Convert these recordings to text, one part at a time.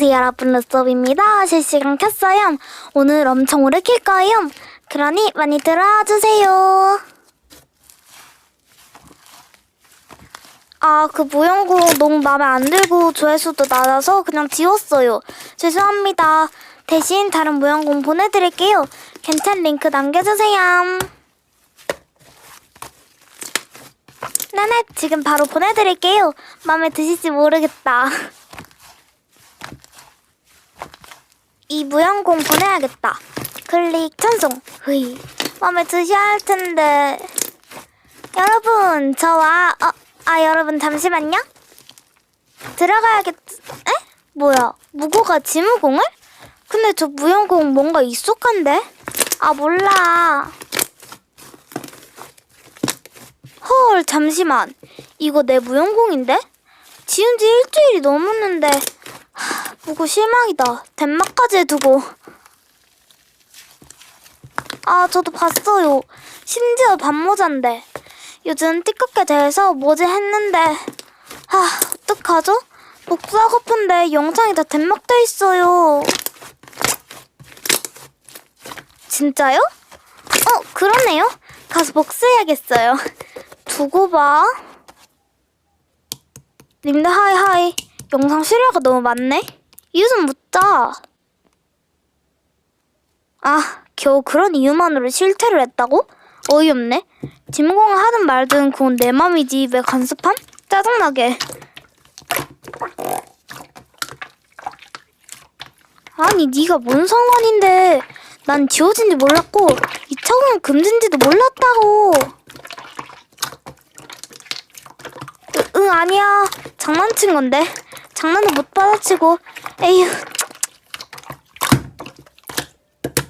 안녕하세요 여러분 루썹입니다. 실시간 켰어요. 오늘 엄청 오래 킬 거예요. 그러니 많이 들어와 주세요. 아, 그 무용고 너무 마음에 안 들고 조회수도 낮아서 그냥 지웠어요. 죄송합니다. 대신 다른 무용공 보내드릴게요. 괜찮 링크 남겨주세요. 네네, 지금 바로 보내드릴게요. 마음에 드실지 모르겠다. 이 무용공 보내야겠다. 클릭 전송. 흐이. 마음에 드셔야 할 텐데. 여러분, 저와, 어, 아, 여러분, 잠시만요. 들어가야겠, 에? 뭐야, 무고가 지무공을? 근데 저 무용공 뭔가 익숙한데? 아, 몰라. 헐, 잠시만. 이거 내 무용공인데? 지은 지 일주일이 넘었는데. 하, 무고 실망이다. 덴마까지 해두고. 아, 저도 봤어요. 심지어 반모자인데. 요즘 띠껍게 돼서 뭐지 했는데. 아, 어떡하죠? 복수하고픈데 영상이 다 덴막돼 있어요. 진짜요? 어, 그러네요. 가서 복수해야겠어요. 두고 봐. 님들 하이 하이. 영상 실화가 너무 많네. 좀 묻자. 아, 겨우 그런 이유만으로 실패를 했다고? 어이없네. 진공을 하든 말든 그건 내 맘이지 왜 간섭함? 짜증나게. 아니 네가 뭔 상관인데 난 지워진지 몰랐고 이 처음은 금진지도 몰랐다고. 으, 응 아니야 장난친 건데 장난도 못 받아치고. 에휴.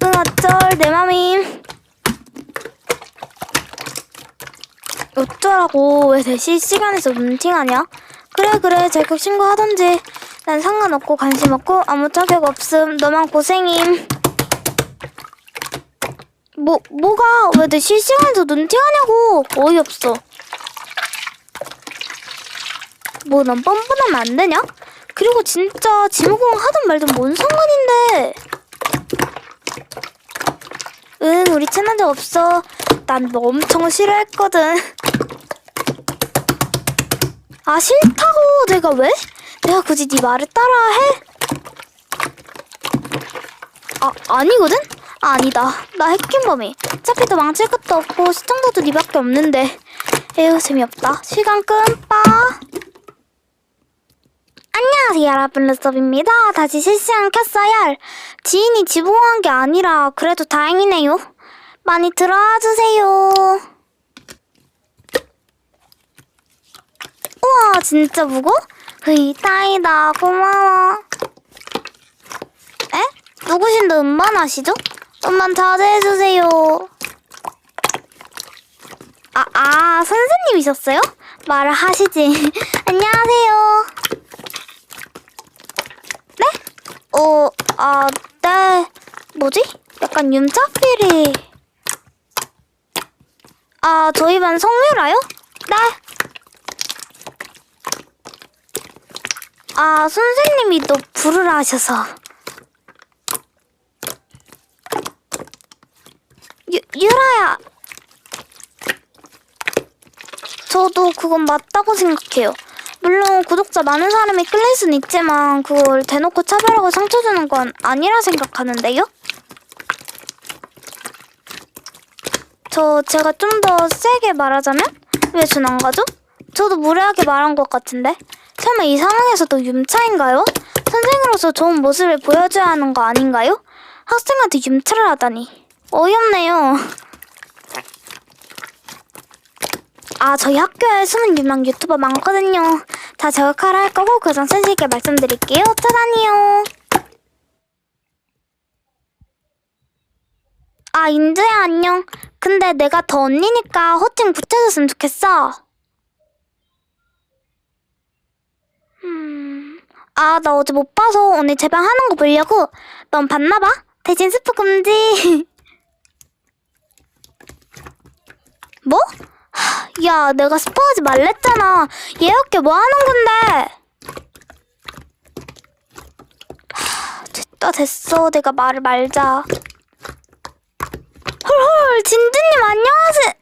응 어쩔 내 맘임. 어쩌라고. 왜 대시 시간에서 눈팅하냐? 그래 그래. 제격 신고하던지. 난 상관없고 관심 없고 아무 자격 없음. 너만 고생임. 뭐 뭐가? 왜내 실시간에서 눈팅하냐고. 어이없어 뭐 난 뻔뻔하면 안 되냐? 그리고 진짜 지무공 하든 말든 뭔 상관인데? 응, 우리 적 없어. 난 너 엄청 싫어했거든. 아, 싫다고 내가 왜? 내가 굳이 네 말을 따라야 해? 아, 아니거든? 아, 아니다. 나 해킹범이. 어차피 더 망칠 것도 없고 시청자도 니밖에 없는데. 에휴, 재미없다. 시간 끔빠. 안녕하세요 여러분 루썹입니다. 다시 실시간 켰어요. 지인이 지붕한 게 아니라 그래도 다행이네요. 많이 들어와 주세요. 우와 진짜 무거? 으이 따이다 고마워. 에? 누구신데 음반하시죠? 음반 자제해주세요. 아, 아 선생님이셨어요? 말을 하시지. 안녕하세요. 어, 아, 네. 뭐지? 약간 윤차필이. 아, 저희 반 성유라요? 네. 아, 선생님이 또 부르라 하셔서. 유, 유라야. 저도 그건 맞다고 생각해요. 물론 구독자 많은 사람이 끌릴 순 있지만 그걸 대놓고 차별하고 상처 주는 건 아니라 생각하는데요? 저 제가 좀 더 세게 말하자면 왜전안 가죠? 저도 무례하게 말한 것 같은데 설마 이 상황에서도 윤차인가요? 선생으로서 좋은 모습을 보여줘야 하는 거 아닌가요? 학생한테 윤차를 하다니 어이없네요. 아, 저희 학교에 숨은 유명 유튜버 많거든요. 다 저격하라 할 거고 그전 sensi있게 말씀드릴게요. 차단이요. 아, 인주야 안녕. 근데 내가 더 언니니까 호칭 붙여줬으면 좋겠어. 음... 아, 나 어제 못 봐서 오늘 제방 하는 거 보려고. 넌 봤나 봐? 대신 스프 금지. 뭐? 야, 내가 스포하지 말랬잖아. 얘 학교 뭐 하는 건데? 아 됐어 내가 말을 말자 헐헐 진주님 안녕하세요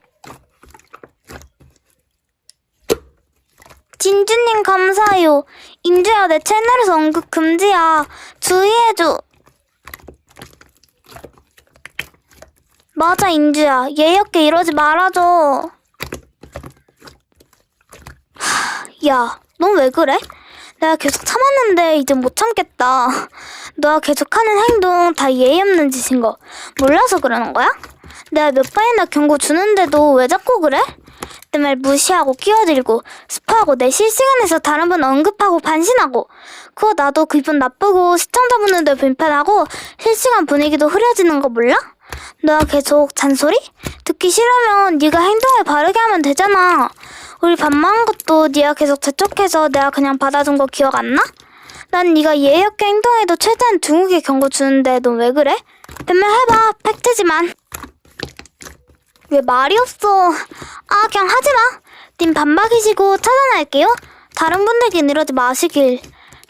진주님 감사해요. 인주야 내 채널에서 언급 금지야. 주의해줘. 맞아 인주야. 예의 없게 이러지 말아줘. 야, 넌 왜 그래? 내가 계속 참았는데 이제 못 참겠다. 너가 계속 하는 행동 다 예의 없는 짓인 거 몰라서 그러는 거야? 내가 몇 번이나 경고 주는데도 왜 자꾸 그래? 내 말 무시하고 끼어들고 스포하고 내 실시간에서 다른 분 언급하고 반신하고 그거 나도 기분 나쁘고 시청자분들도 불편하고 실시간 분위기도 흐려지는 거 몰라? 너가 계속 잔소리? 듣기 싫으면 네가 행동을 바르게 하면 되잖아. 우리 밥 먹은 것도 네가 계속 재촉해서 내가 그냥 받아준 거 기억 안 나? 난 네가 예의 없게 행동해도 최대한 둥글게 경고 주는데 넌 왜 그래? 변명해봐. 팩트지만. 왜 말이 없어? 아 그냥 하지마. 님 반박이시고 차단할게요. 다른 분들께 이러지 마시길.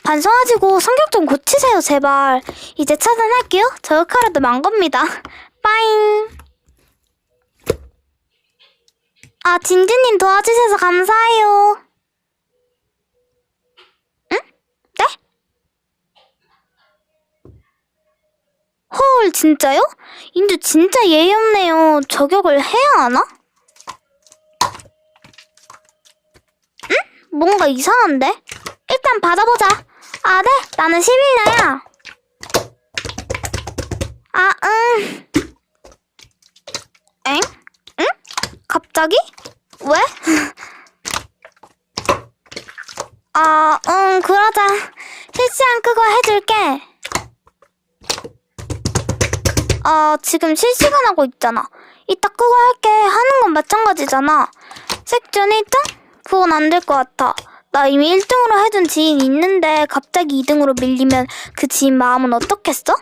반성하시고 성격 좀 고치세요 제발. 이제 차단할게요. 저 역할에도 만 겁니다. 빠잉 아, 진주님 도와주셔서 감사해요. 응? 네? 헐, 진짜요? 인주 진짜 예의 없네요. 저격을 해야 하나? 응? 뭔가 이상한데? 일단 받아보자. 아, 네. 나는 시민이야. 아, 응. 엥? 응? 갑자기? 왜? 아, 응, 그러자. 실시간 끄고 해줄게. 아, 지금 실시간 하고 있잖아. 이따 끄고 할게. 하는 건 마찬가지잖아. 색준 1등? 그건 안 될 것 같아. 나 이미 1등으로 해준 지인이 있는데 갑자기 2등으로 밀리면 그 지인 마음은 어떻겠어?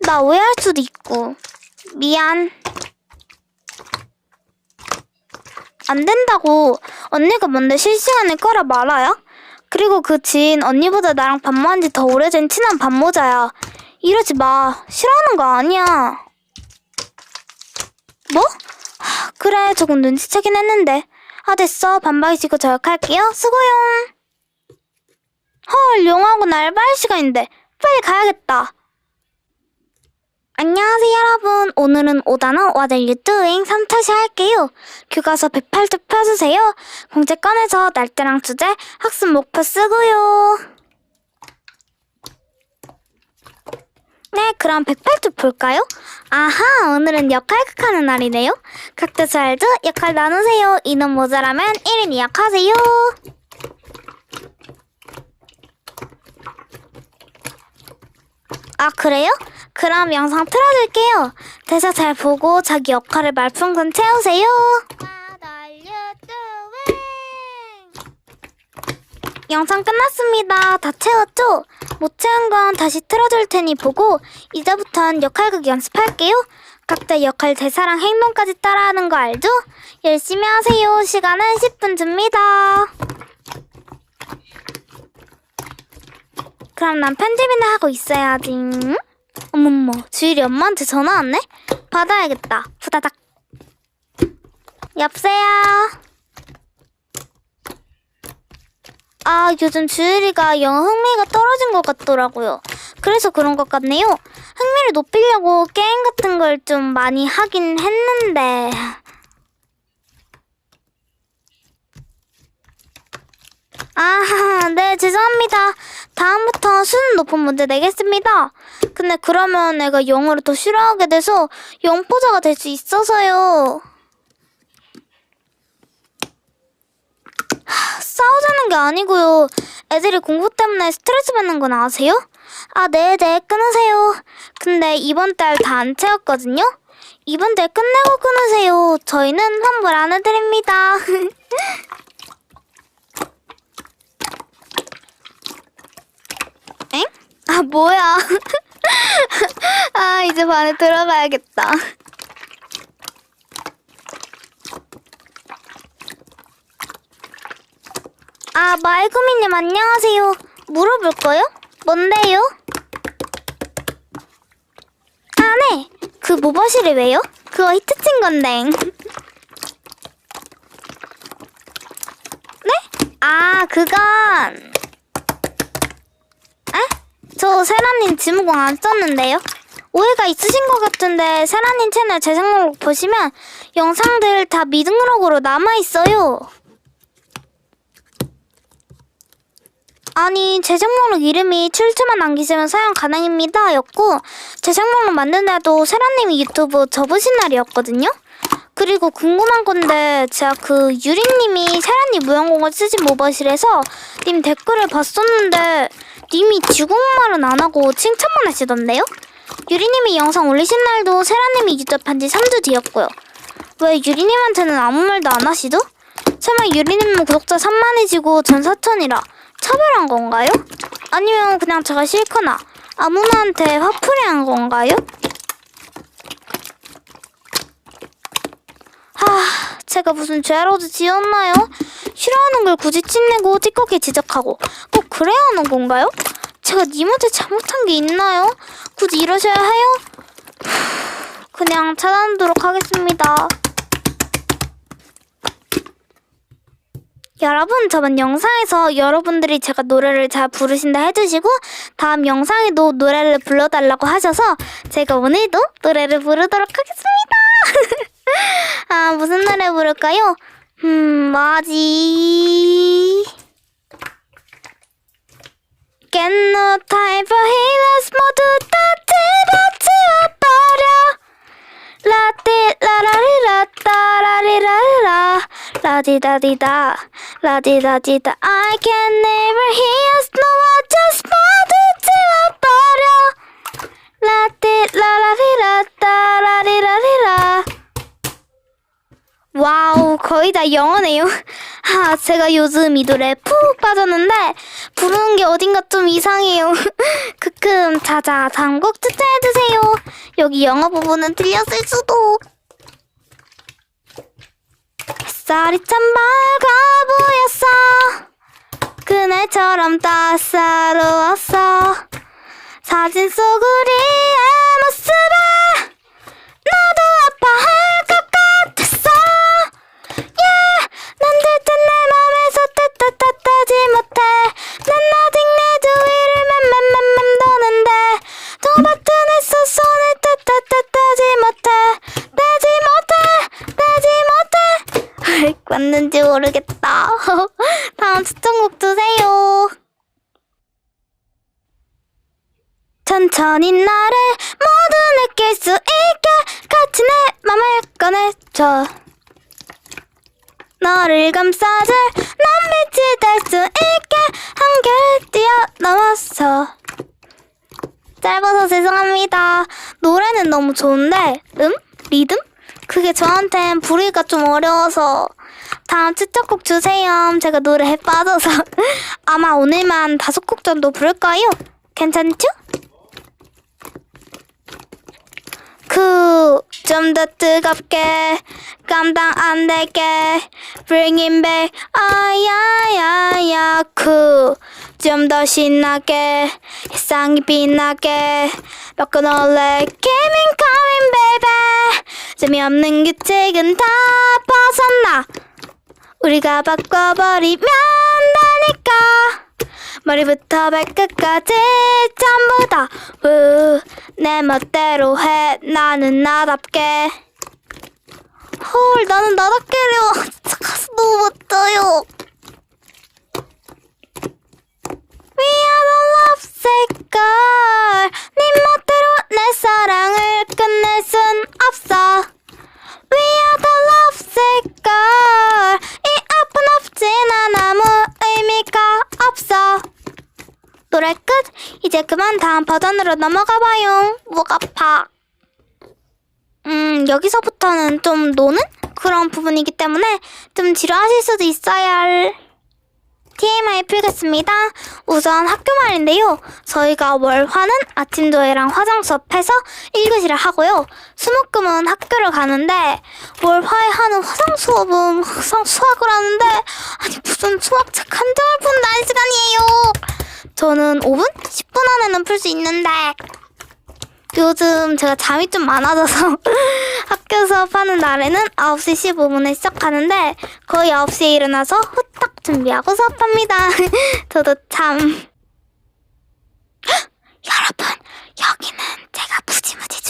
나 오해할 수도 있고. 미안. 안 된다고. 언니가 뭔데 실시간을 꺼라 말아야? 그리고 그 지인 언니보다 나랑 반모한 지 더 오래된 친한 반모자야. 이러지 마. 싫어하는 거 아니야. 뭐? 하, 그래, 조금 눈치채긴 했는데. 아, 됐어. 반박이시고 저역할게요. 수고용. 헐, 용하고 알바할 시간인데. 빨리 가야겠다. 안녕하세요 여러분. 오늘은 오단어 와델 유튜잉 3차시 할게요. 교과서 108쪽 펴주세요. 공책 꺼내서 날짜랑 주제 학습 목표 쓰고요. 네 그럼 108쪽 볼까요? 아하 오늘은 역할극 하는 날이네요. 각자 잘도 역할 나누세요. 인원 모자라면 1인 2역 하세요. 아 그래요? 그럼 영상 틀어줄게요. 대사 잘 보고 자기 역할을 말풍선 채우세요. 영상 끝났습니다. 다 채웠죠? 못 채운 건 다시 틀어줄 테니 보고 이제부턴 역할극 연습할게요. 각자 역할 대사랑 행동까지 따라하는 거 알죠? 열심히 하세요. 시간은 10분 줍니다. 그럼 난 편집이나 하고 있어야지. 어머머, 주일이 엄마한테 전화 왔네? 받아야겠다. 후다닥. 여보세요? 아, 요즘 주일이가 영어 흥미가 떨어진 것 같더라고요. 그래서 그런 것 같네요. 흥미를 높이려고 게임 같은 걸 좀 많이 하긴 했는데. 아, 네, 죄송합니다. 다음부터 수능 높은 문제 내겠습니다. 근데 그러면 애가 영어를 더 싫어하게 돼서 영포자가 될 수 있어서요. 하, 싸우자는 게 아니고요. 애들이 공부 때문에 스트레스 받는 건 아세요? 아, 네 네, 끊으세요. 근데 이번 달 다 안 채웠거든요? 이번 달 끝내고 끊으세요. 저희는 환불 안 해드립니다. 엥? 아, 뭐야. 아, 이제 반에 들어가야겠다. 아, 말구미님 안녕하세요. 물어볼 거요? 뭔데요? 그 모바실이 왜요? 그거 히트친 건데. 네? 아, 그건. 에? 저 세라님 지무공 안 썼는데요? 오해가 있으신 것 같은데 세라님 채널 재생 목록 보시면 영상들 다 미등록으로 남아있어요. 아니 재생 목록 이름이 출처만 남기시면 사용 가능입니다 였고 재생 목록 만든데도 세라님이 유튜브 접으신 날이었거든요 그리고 궁금한 건데 제가 그 유리님이 세라님 무용공을 쓰신 모바실에서 님 댓글을 봤었는데 님이 지구말은 안 하고 칭찬만 하시던데요? 유리님이 영상 올리신 날도 세라님이 유튜브한 지 3주 뒤였고요 왜 유리님한테는 아무 말도 안 하시죠? 설마 유리님은 구독자 3만이지고 전 4천이라 차별한 건가요? 아니면 그냥 제가 싫거나 아무나한테 화풀이한 건가요? 하, 제가 무슨 죄라도 지었나요? 싫어하는 걸 굳이 찐내고 찌꺼기 지적하고 꼭 그래야 하는 건가요? 제가 님한테 잘못한 게 있나요? 굳이 이러셔야 해요? 후, 그냥 차단하도록 하겠습니다. 여러분 저번 영상에서 여러분들이 제가 노래를 잘 부르신다 해주시고 다음 영상에도 노래를 불러달라고 하셔서 제가 오늘도 노래를 부르도록 하겠습니다. 아 무슨 노래 부를까요? 음 뭐지? Get no time for healers 모두 다 들어치워버려 라띠 라라리라 따라리라라 라디다디다 라디다디다 I can never hear us no I just 모두 지워버려 라띠 라라리라 따라리라리라 와우 거의 다 영어네요. 아 제가 요즘 이 노래 푹 빠졌는데 부르는 게 어딘가 좀 이상해요. 크크 자자 다음 곡 추천해주세요. 여기 영어 부분은 들렸을 수도. 햇살이 참 밝아 보였어. 그날처럼 따사로웠어. 사진 속 우리의 맞는지 모르겠다. 다음 추천곡 주세요. 천천히 나를 모두 느낄 수 있게 같이 내 맘을 꺼내줘. 너를 감싸줄 난 빛이 될 수 있게 한결 뛰어넘었어 짧아서 죄송합니다. 노래는 너무 좋은데 음? 리듬? 그게 저한텐 부르기가 좀 어려워서 다음 추천곡 주세요. 제가 노래에 빠져서. 아마 오늘만 다섯 곡 정도 부를까요? 괜찮죠? 그 좀 더 뜨겁게 감당 안 되게 Bring it back. 아야야야. 그좀 더 신나게 세상이 빛나게 바꿔놓을래 Keep me coming baby. 재미없는 규칙은 다 벗어나 우리가 바꿔버리면 되니까. 머리부터 발끝까지 전부 다. 내 멋대로 해. 나는 나답게. 헐 나는 나답게래요. 진짜 가수 너무 멋져요. We are the lovesick girl 네 멋대로 내 사랑을 끝낼 순 없어. We are the lovesick girl 않아 아무 의미가 없어. 노래 끝. 이제 그만 다음 버전으로 넘어가 봐요. 목 아파. 음 여기서부터는 좀 노는 그런 부분이기 때문에 좀 지루하실 수도 있어요 TMI 풀겠습니다. 우선 학교 말인데요. 저희가 월화는 아침 조회랑 화장 수업해서 1교시를 하고요. 수목금은 학교를 가는데 월화에 하는 화장 수업은 항상 수학을 하는데 아니 무슨 수학책 한 장을 푼다는 시간이에요. 저는 5분? 10분 안에는 풀 수 있는데 요즘 제가 잠이 좀 많아져서 학교 수업하는 날에는 9시 15분에 시작하는데 거의 9시에 일어나서 후딱 준비하고 수업합니다. 저도 참. 여러분, 여기는 제가 무지무지